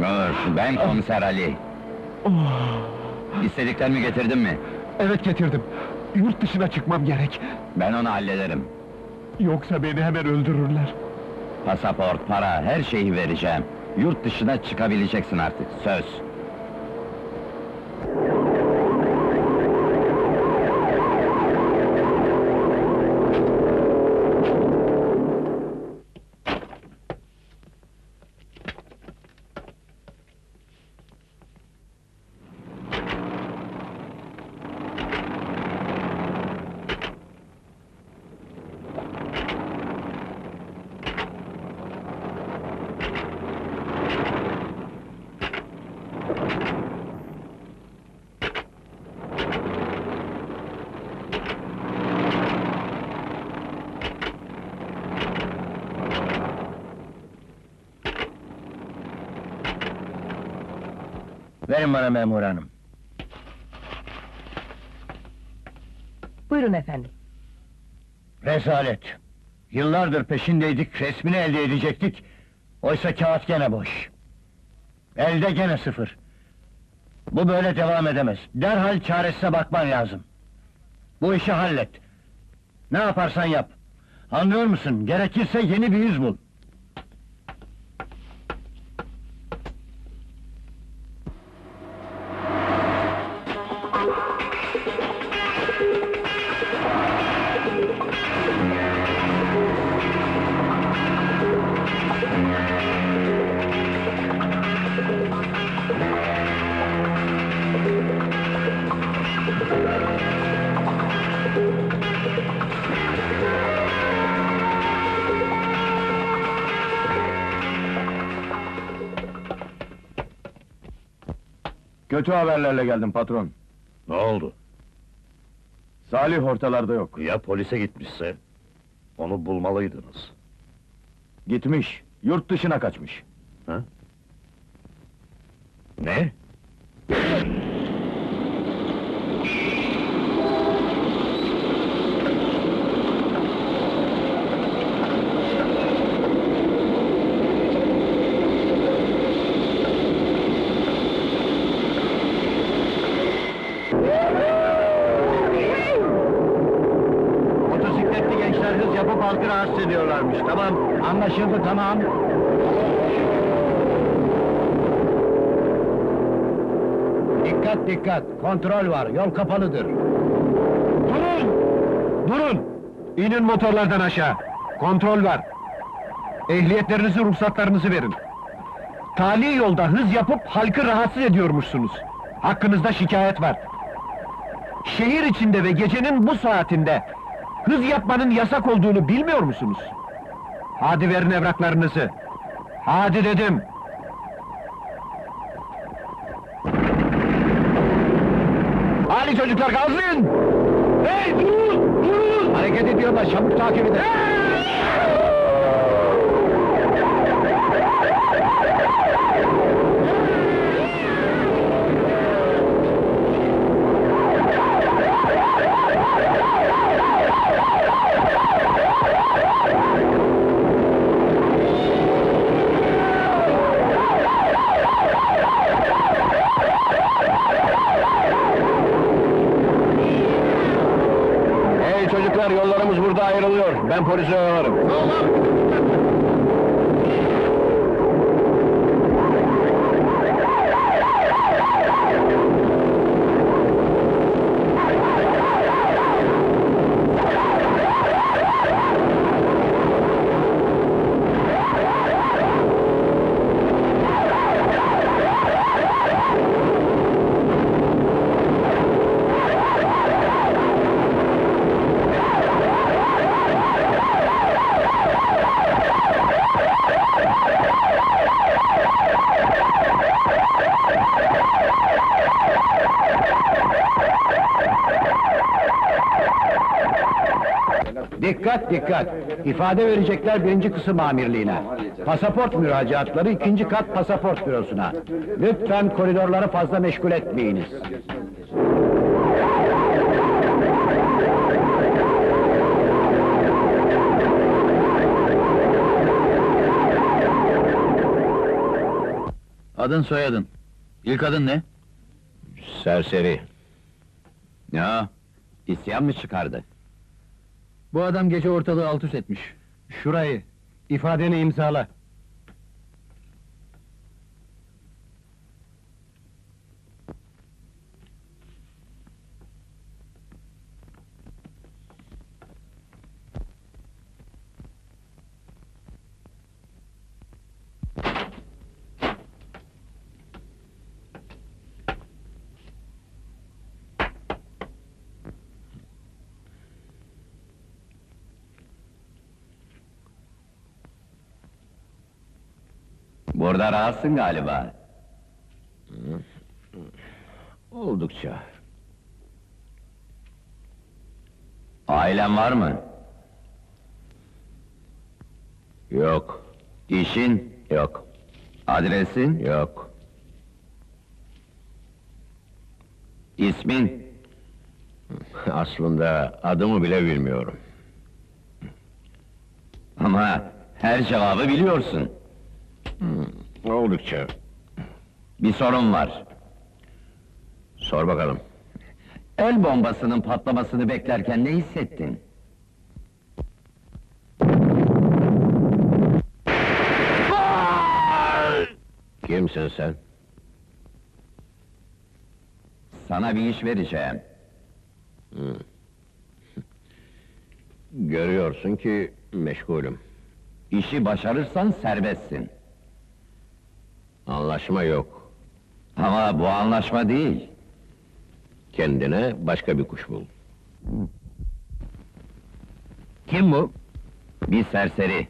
Nur, ben komiser Ali. İstediklerimi getirdin mi? Evet getirdim. Yurt dışına çıkmam gerek. Ben onu hallederim. Yoksa beni hemen öldürürler. Pasaport, para, her şeyi vereceğim. Yurt dışına çıkabileceksin artık, söz. Verin bana memur hanım. Buyurun efendim. Rezalet. Yıllardır peşindeydik, resmini elde edecektik. Oysa kağıt gene boş. Elde gene sıfır. Bu böyle devam edemez. Derhal çaresine bakman lazım. Bu işi hallet. Ne yaparsan yap. Anlıyor musun? Gerekirse yeni bir yüz bul. Kötü haberlerle geldim patron. Ne oldu? Salih ortalarda yok. Ya polise gitmişse? Onu bulmalıydınız. Gitmiş, yurt dışına kaçmış. Ne? Motosikletli gençler hız yapıp halkı rahatsız ediyorlarmış. Tamam, anlaşıldı tamam. Dikkat dikkat, kontrol var, yol kapalıdır. Durun! Durun! İnin motorlardan aşağı. Kontrol var. Ehliyetlerinizi, ruhsatlarınızı verin. Tali yolda hız yapıp halkı rahatsız ediyormuşsunuz. Hakkınızda şikayet var. Şehir içinde ve gecenin bu saatinde hız yapmanın yasak olduğunu bilmiyor musunuz? Hadi verin evraklarınızı. Hadi dedim. Hadi çocuklar gazlayın! Hey durun! Durun! Hareket ediyorlar çabuk takip edin. Hey ayrılıyor. Ben polise ararım. Dikkat dikkat! İfade verecekler birinci kısım amirliğine. Pasaport müracaatları ikinci kat pasaport bürosuna. Lütfen koridorları fazla meşgul etmeyiniz. Adın soyadın. İlk adın ne? Serseri. Ya, isyan mı çıkardı? Bu adam gece ortalığı alt üst etmiş. Şurayı, ifadeni imzala. Burada rahatsın galiba. Oldukça. Ailen var mı? Yok, İşin? yok, Adresin? yok. İsmin? Aslında adımı bile bilmiyorum. Ama her cevabı biliyorsun. Oldukça. Bir sorun var. Sor bakalım. El bombasının patlamasını beklerken ne hissettin? Kimsin sen? Sana bir iş vereceğim. Görüyorsun ki meşgulüm. İşi başarırsan serbestsin. Anlaşma yok. Ama bu anlaşma değil. Kendine başka bir kuş bul. Kim bu? Bir serseri.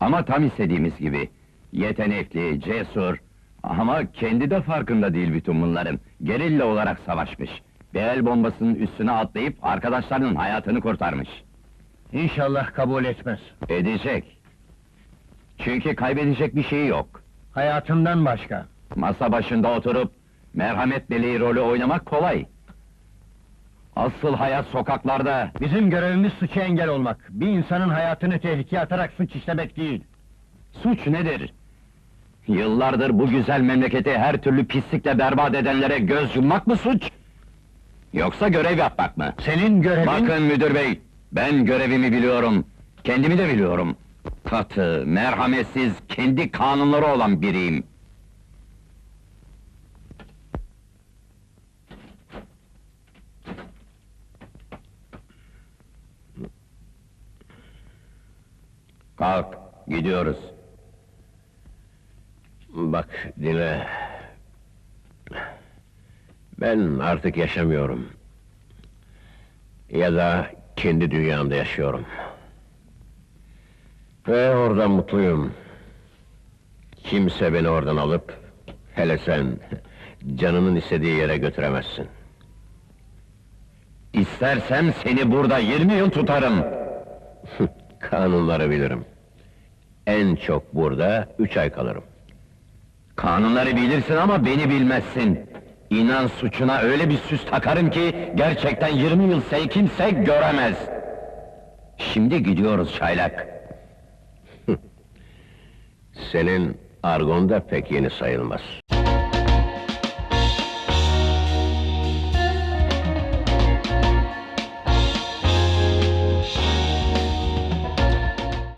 Ama tam istediğimiz gibi. Yetenekli, cesur. Ama kendi de farkında değil bütün bunların. Gerilla olarak savaşmış. Bir el bombasının üstüne atlayıp arkadaşlarının hayatını kurtarmış. İnşallah kabul etmez. Edecek. Çünkü kaybedecek bir şey yok. Hayatından başka. Masa başında oturup merhamet deliği rolü oynamak kolay. Asıl hayat sokaklarda. Bizim görevimiz suça engel olmak. Bir insanın hayatını tehlikeye atarak suç işlemek değil. Suç nedir? Yıllardır bu güzel memleketi her türlü pislikle berbat edenlere göz yummak mı suç? Yoksa görev yapmak mı? Senin görevin... Bakın müdür bey, ben görevimi biliyorum. Kendimi de biliyorum. Katı, merhametsiz, kendi kanunları olan biriyim. Kalk, gidiyoruz. Bak dinle. Ben artık yaşamıyorum. Ya da kendi dünyamda yaşıyorum. Ve orada mutluyum. Kimse beni oradan alıp, hele sen, canının istediği yere götüremezsin. İstersem seni burada 20 yıl tutarım. Kanunları bilirim. En çok burada üç ay kalırım. Kanunları bilirsin ama beni bilmezsin. İnan suçuna öyle bir süs takarım ki gerçekten 20 yıl seni kimse göremez. Şimdi gidiyoruz çaylak. Senin argon da pek yeni sayılmaz.